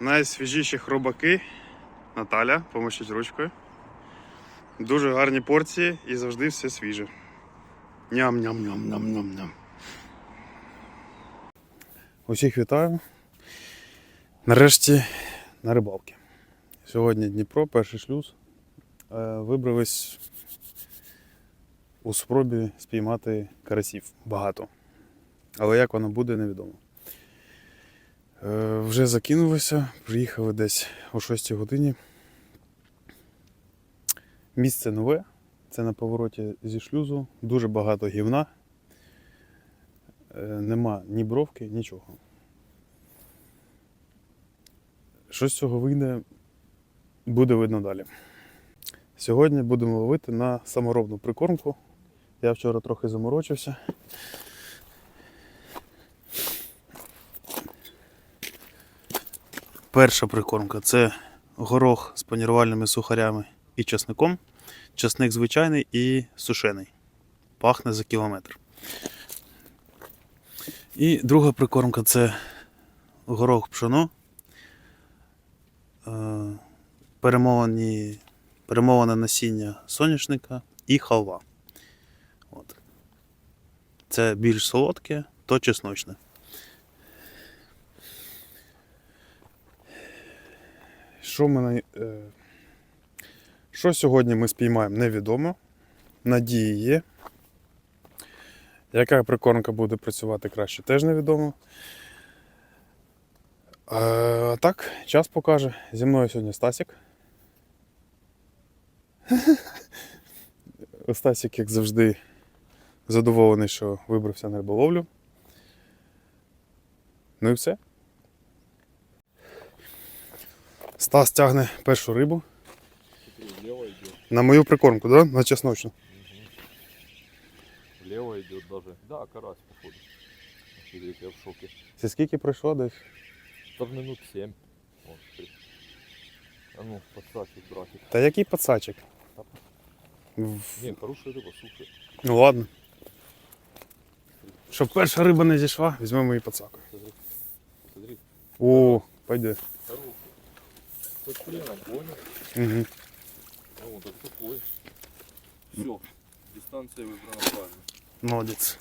Найсвіжіші хробаки. Наталя, помощіть ручкою. Дуже гарні порції і завжди все свіже. Ням-ням-ням-ням-ням-ням. Усіх вітаю. Нарешті на рибалки. Сьогодні Дніпро, перший шлюз. Е, Вибравись у спробі спіймати карасів. Багато. Але як воно буде, невідомо. Е, Вже закинулися, приїхали десь о 6 годині. Місце нове, це на повороті зі шлюзу, дуже багато гівна. Е, Нема ні бровки, нічого. Що з цього вийде, буде видно далі. Сьогодні будемо ловити на саморобну прикормку. Я вчора трохи заморочився. Перша прикормка це горох з панірувальними сухарями і часником. Часник звичайний і сушений. Пахне за кілометр. І друга прикормка це горох пшоно. Е, Перемовані, перемоване насіння соняшника і халва. От. Це більш солодке, то чесночне. Що ми на... е, Що сьогодні ми спіймаємо, невідомо. Надії є. Яка прикормка буде працювати краще, теж невідомо. А так, час покаже. Зі мною сьогодні Стасік. Стасік, як завжди, задоволений, що вибрався на риболовлю. Ну і все. Стас тягне першу рибу. На мою прикормку, да? На чесночну. Влево идет даже. Да, карась, походу. Я в шоке. Це скільки пройшло десь? Там минут 7. Вот. А ну, подсачек, братик. Та який пацачик? Не, хорошая рыба, супер. Ну ладно. Щоб перша риба не зійшла, візьмемо її. Смотри. О, пойде. С хреном, понял? Угу. Так такой. Все. Дистанция выбрана правильно. Молодець.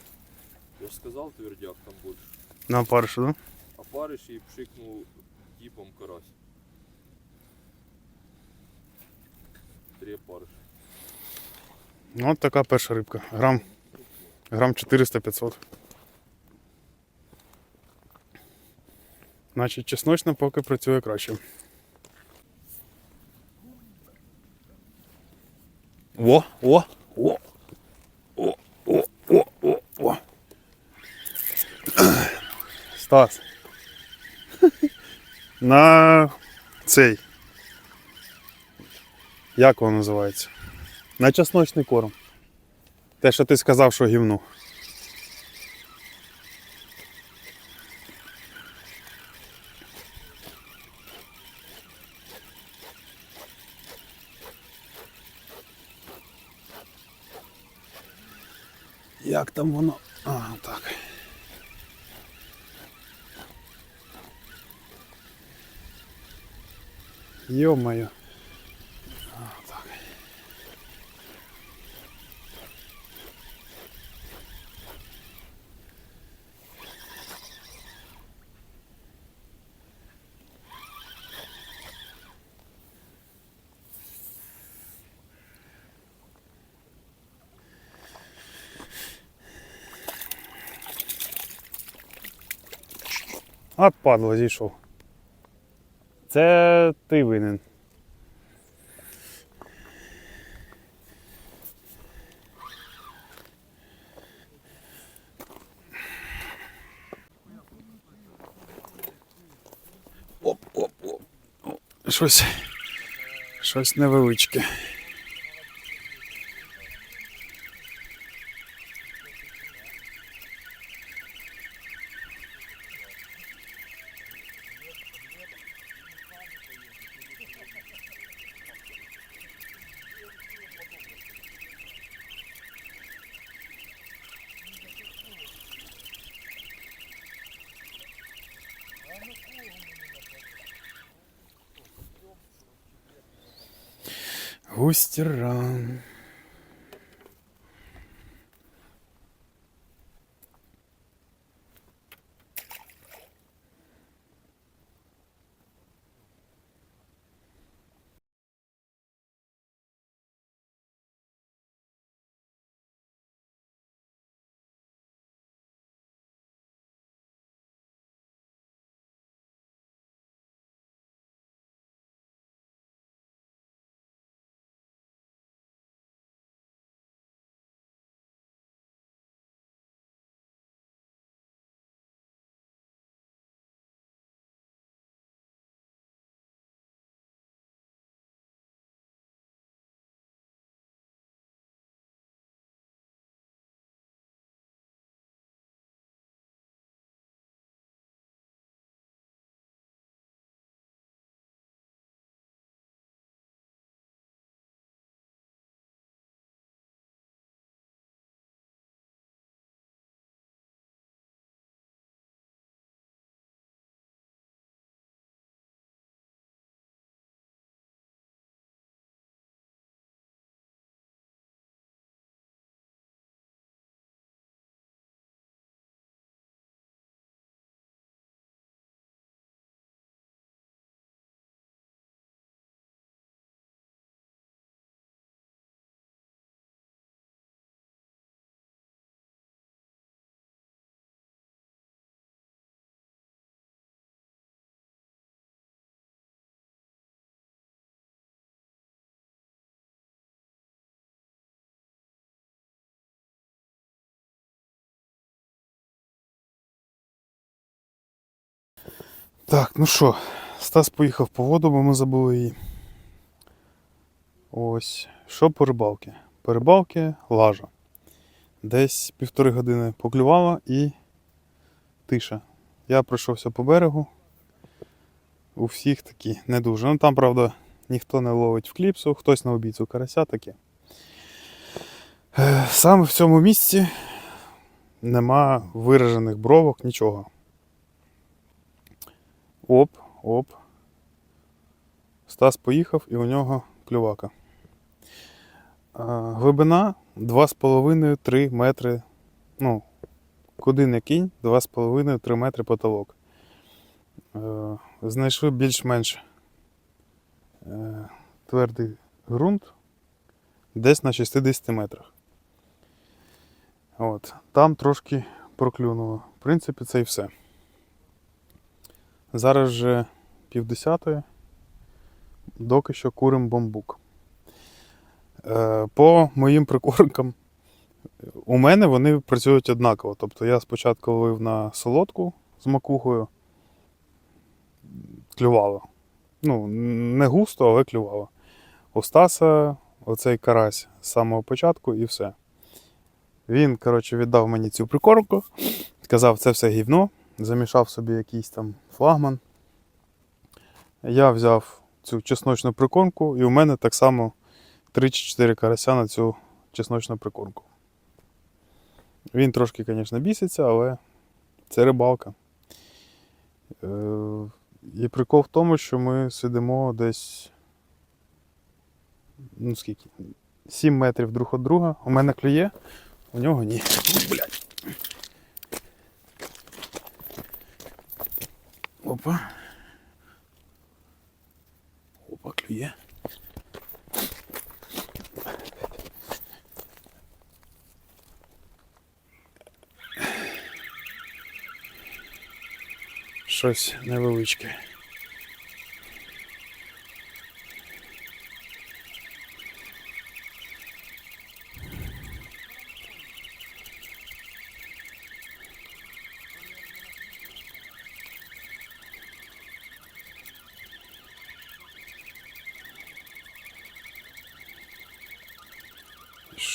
Я же сказал, твердяк там больше. На паршу, да? А париш и пшикнул типом карась. Три париш. Ну, от така перша рибка. Грам, грам 400-500. Значить, чесночна поки працює краще. О, о, о, о, о, о, о, о. Стас. На цей. Як воно називається? На чесночний корм. Те, що ти сказав, що гівно. Як там воно? А, так. Йо-моє. А, так. От падло, зійшов. Це ти винен. Оп, оп, оп. Щось. Щось невеличке. Густера. Так, ну що, Стас поїхав по воду, бо ми забули її. Ось. Що по рибалки? По рибалки лажа. Десь півтори години поклювала і тиша. Я пройшовся по берегу. У всіх такі не дуже. Ну там, правда, ніхто не ловить в кліпсу, хтось на обійцю карася таке. Е, Саме в цьому місці нема виражених бровок, нічого. Оп, оп. Стас поїхав і у нього клювака. Глибина 2,5-3 метри. Ну, куди не кінь, 2,5-3 метри потолок. Е, знайшли більш-менш е, твердий ґрунт десь на 60 метрах. От. Там трошки проклюнуло. В принципі, це і все. Зараз вже півдесятої. Доки що курим бамбук. Е, по моїм прикормкам, у мене вони працюють однаково. Тобто я спочатку ловив на солодку з макухою, клювало. Ну, не густо, але клювало. У Стаса оцей карась з самого початку і все. Він, коротше, віддав мені цю прикормку, сказав, це все гівно, замішав собі якийсь там флагман. Я взяв цю чесночну прикормку, і у мене так само 3 чи 4 карася на цю чесночну прикормку. Він трошки, звісно, біситься, але це рибалка. Е, І прикол в тому, що ми сидимо десь. Ну скільки? 7 метрів друг від друга. У мене клює, у нього ні. Блядь. Опа. Опа, клює. Щось невеличке.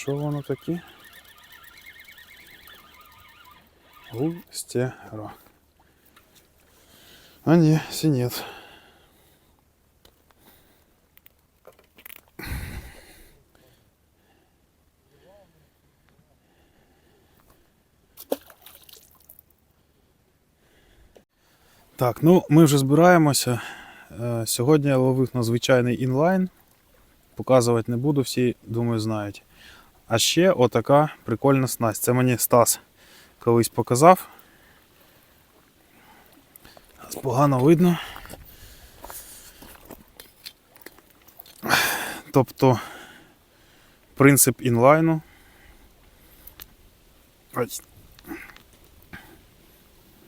Що воно таке? Густера. А не, синец. Так, ну ми вже збираємося. Е, Сьогодні я ловив на звичайний інлайн. Показувати не буду, всі, думаю, знають. А ще отака прикольна снасть. Це мені Стас колись показав. Погано видно. Тобто принцип інлайну.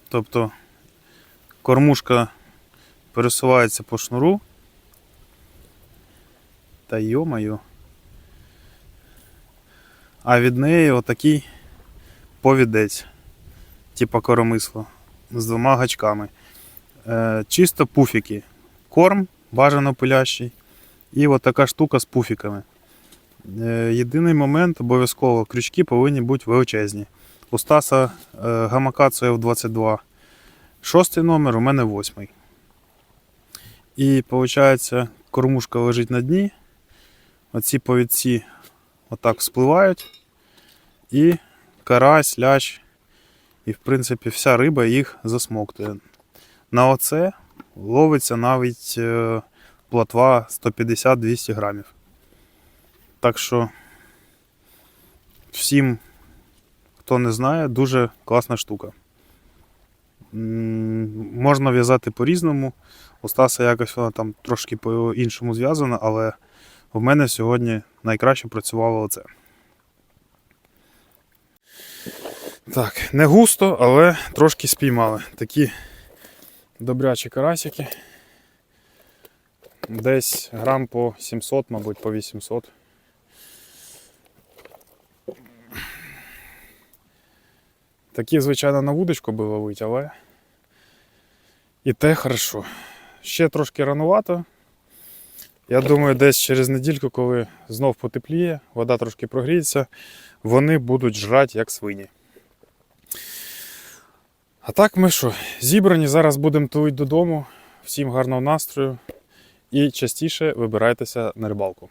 Тобто кормушка пересувається по шнуру. Та йо-моє. А від неї отакий повідець, типа коромисло, з двома гачками. Е, чисто пуфіки. Корм бажано пилящий. І от така штука з пуфіками. Е, єдиний момент, обов'язково крючки повинні бути величезні. У Стаса е, Гамакацу F22 шостий номер, у мене восьмий. І виходить, кормушка лежить на дні. Оці повідці отак спливають. І карась, лящ, і в принципі вся риба їх засмоктує. На оце ловиться навіть е, плотва 150-200 грамів. Так що всім, хто не знає, дуже класна штука. Можна в'язати по-різному. У Стаса якось вона там трошки по-іншому зв'язана, але в мене сьогодні найкраще працювало оце. Так, не густо, але трошки спіймали. Такі добрячі карасики. Десь грам по 700, мабуть, по 800. Такі, звичайно, на вудочку би ловить, але і те хорошо. Ще трошки ранувато. Я думаю, десь через недільку, коли знов потепліє, вода трошки прогріється, вони будуть жрати як свині. А так ми що, зібрані, зараз будемо тулити додому. Всім гарного настрою і частіше вибирайтеся на рибалку.